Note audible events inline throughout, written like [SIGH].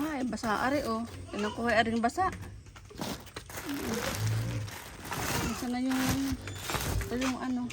Ay, basa ari oh. Kinukuha aring basa. Nasaan na yung... Yung ano.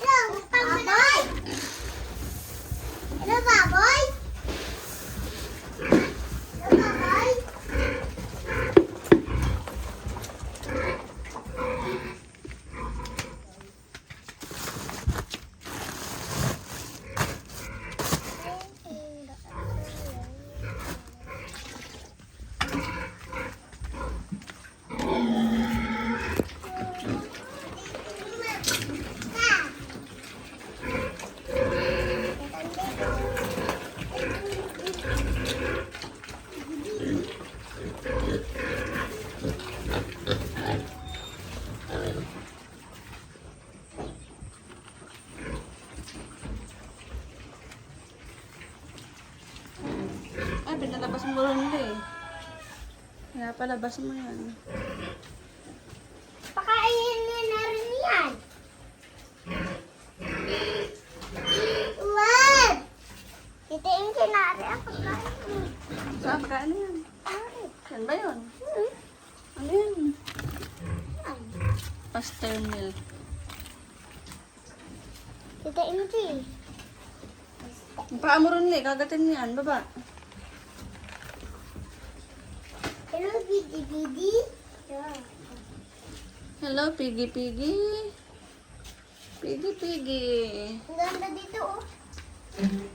Hello, baboy! Hello, baboy! Hello, baboy! Ay, pinalabas mo rin eh. Kaya palabas mo yan. Pakainin niya na rin yan. What? Ito yung kinari ako kain. Saan ba ano yan? Yan ba yun? hmm? Ano yan? Ay. Pastel milk. Tita Inti. Yung paa mo rin eh, kagatin niyan, baba. Hello, Bidi. Yeah. Hello, piggy piggy. Piggy piggy. Ang ganda dito, oh.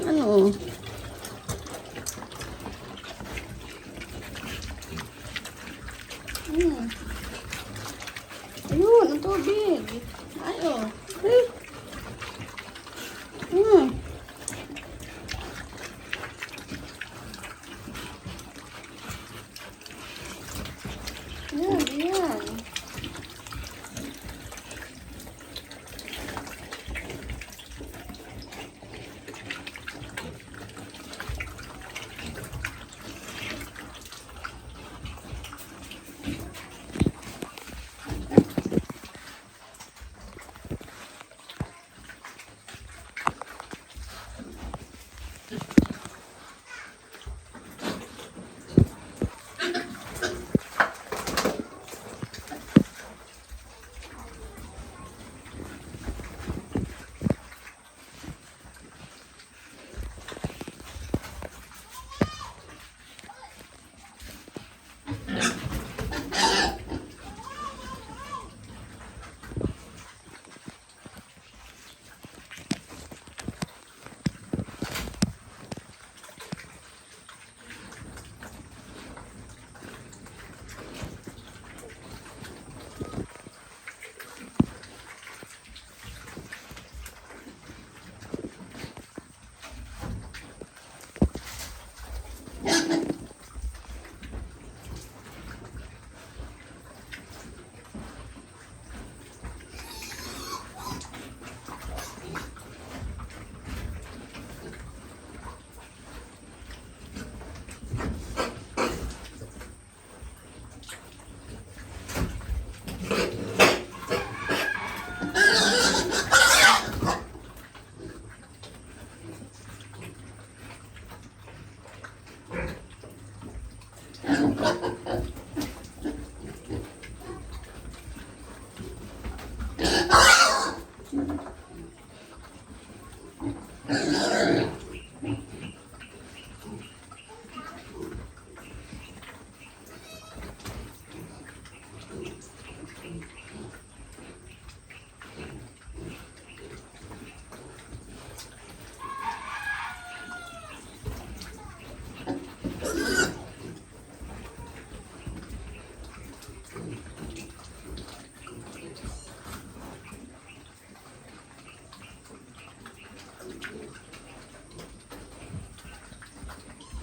ng ano oh. Ayun, ang tubig. Yeah. [LAUGHS]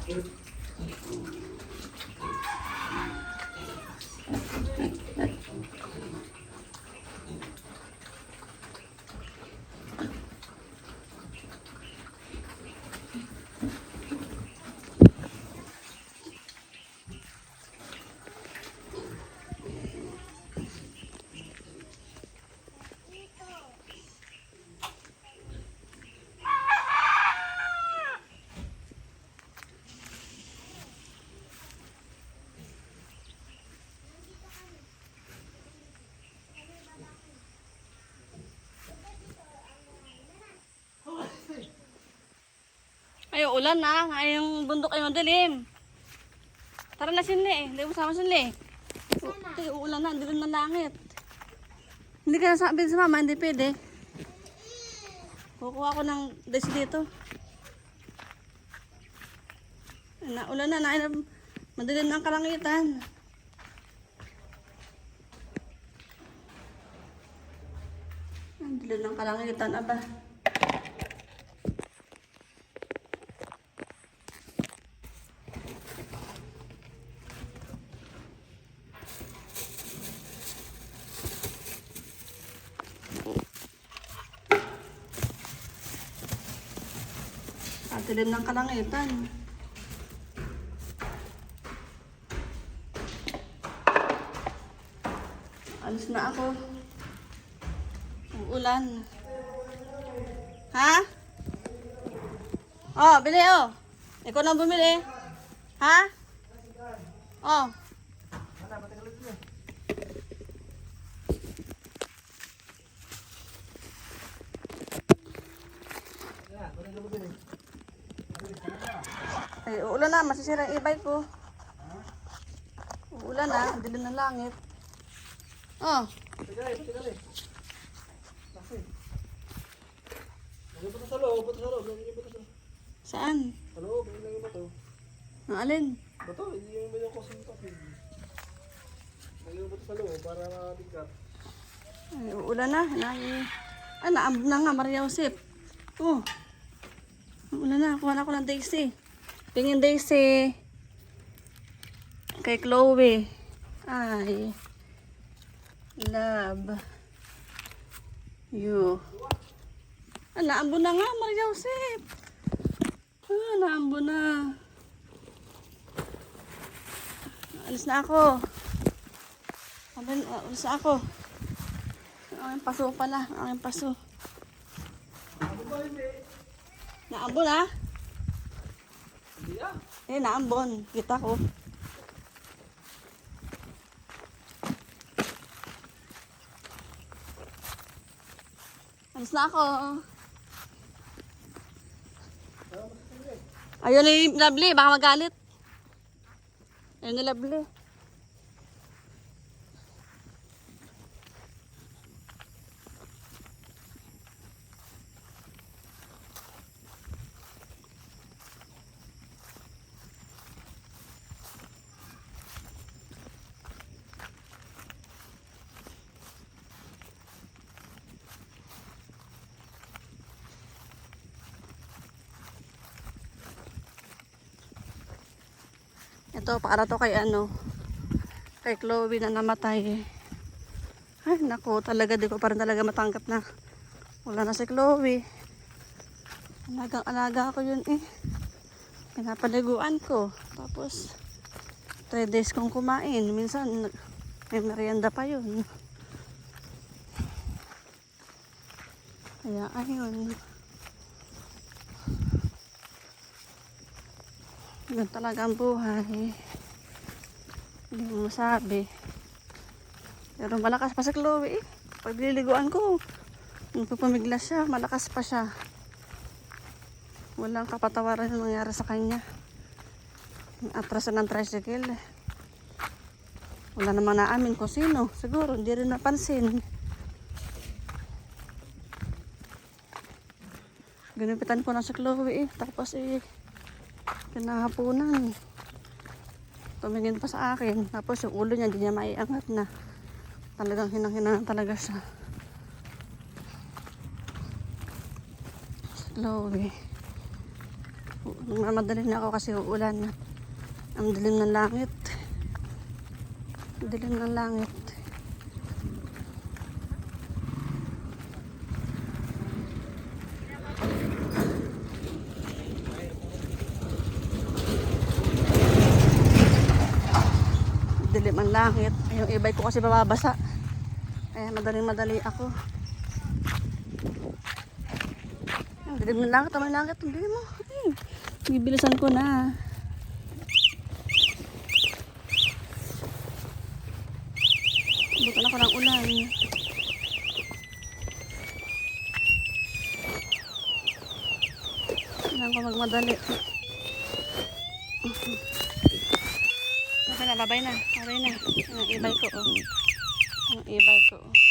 Ay, ulan na. Ay, yung bundok ay madilim. Tara na sinli. Hindi mo sama sinli. Ay, uulan na. Dilim ng langit. Hindi ka nasabi sa mama. Hindi pwede. Kukuha ko ng desi dito. Ay, na, ulan na. na madilim ng kalangitan. Ang dilim ng kalangitan. Aba. Ang dilim ng kalangitan. Alis na ako. Ulan. Ha? Oh, bili oh. Ikaw na bumili. Ha? Oh. Ay, uulan na. Masisira ang e-bike ko. Uulan na. Dilim ng langit. Oh. Lagyan mo to sa loob, bato sa loob, lagyan to sa Saan? sa loob, lagyan mo to. Ang alin? Bato, hindi yung ba yung kusing to. Lagyan to sa loob para mabigat. Ay, uulan na. Nai... Ah, naambon na nga, Maria Josep. Oh. Uulan na. Kuha na ako ng Daisy. Tingin Daisy. Kay Chloe. Ay. Love. You. Ah, naambon na nga, Maria Josep. Ah, naambon na. Alis na ako. Alis na ako. Ang paso pala. Ang aking paso. Naambon ah. Eh, naambon. Kita ko. Alis na ako. Ayun ni Lovely. Baka magalit. Ayun ni Lovely. Ito, para to kay ano, kay Chloe na namatay. Ay, naku, talaga, di ko pa rin talaga matanggap na wala na si Chloe. Alagang alaga ko yun eh. Pinapaliguan ko. Tapos, 3 days kong kumain. Minsan, may merienda pa yun. Kaya, ayun. Yun talaga ang buhay. Hindi mo masabi. Pero malakas pa si Chloe eh. Pag nililiguan ko, nagpapamiglas siya, malakas pa siya. Walang kapatawaran yung nangyari sa kanya. Yung atrasan ng tricycle. Wala naman naamin kung sino. Siguro, hindi rin napansin. Ginupitan ko na si Chloe eh. Tapos eh, kinahapunan. Tumingin pa sa akin. Tapos yung ulo niya, hindi niya maiangat na. Talagang hinang-hina na talaga siya. Si Chloe. Mamadali na ako kasi uulan na. Ang dilim ng langit. Ang dilim ng langit. dilim ang langit. Yung e ko kasi bababasa. Kaya madaling madali ako. Ang dilim ng langit, ang langit, ang dilim mo. Ay, bibilisan ko na. Bukan ako ng ulan. Kailangan ko magmadali. Okay na, babay na. Babay na. Ang ibay ko, oh. Ang ibay ko, oh.